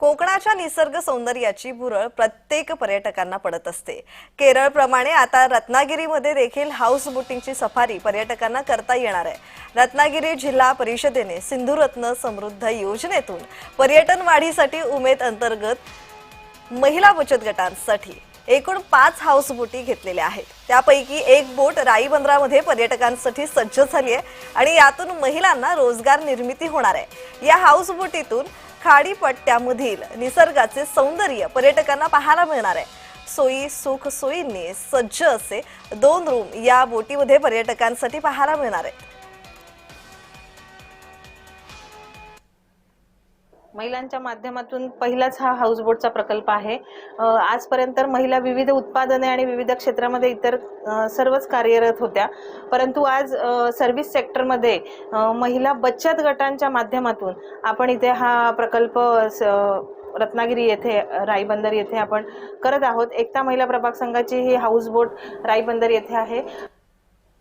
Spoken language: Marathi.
कोकणाच्या निसर्ग सौंदर्याची भुरळ प्रत्येक पर्यटकांना पडत असते. केरळप्रमाणे आता रत्नागिरीमध्ये देखील हाऊस बोटिंगची सफारी पर्यटकांना करता येणार आहे. रत्नागिरी जिल्हा परिषदेने सिंधुरत्न समृद्ध योजनेतून पर्यटन वाढीसाठी उमेद अंतर्गत महिला बचत गटांसाठी एकूण पाच हाऊस बोटी घेतलेल्या आहेत. त्यापैकी एक बोट राई बंदरामध्ये पर्यटकांसाठी सज्ज झाली आहे आणि यातून महिलांना रोजगार निर्मिती होणार आहे. या हाऊस बोटीतून खाडीपट्ट्यामधील निसर्गाचे सौंदर्य पर्यटकांना पाहायला मिळणार आहे. सोयी सुख सोयींनी सज्ज असे दोन रूम या बोटीमध्ये पर्यटकांसाठी पाहायला मिळणार आहेत. महिलांच्या माध्यमातून पहिलाच हा हाऊसबोटचा प्रकल्प आहे. आजपर्यंत महिला विविध उत्पादने आणि विविध क्षेत्रामध्ये इतर सर्वच कार्यरत होत्या. परंतु आज सर्व्हिस सेक्टरमध्ये महिला बचत गटांच्या माध्यमातून आपण इथे हा प्रकल्प रत्नागिरी येथे राईबंदर येथे आपण करत आहोत. एकता महिला प्रभाग संघाची ही हाऊसबोट राईबंदर येथे आहे.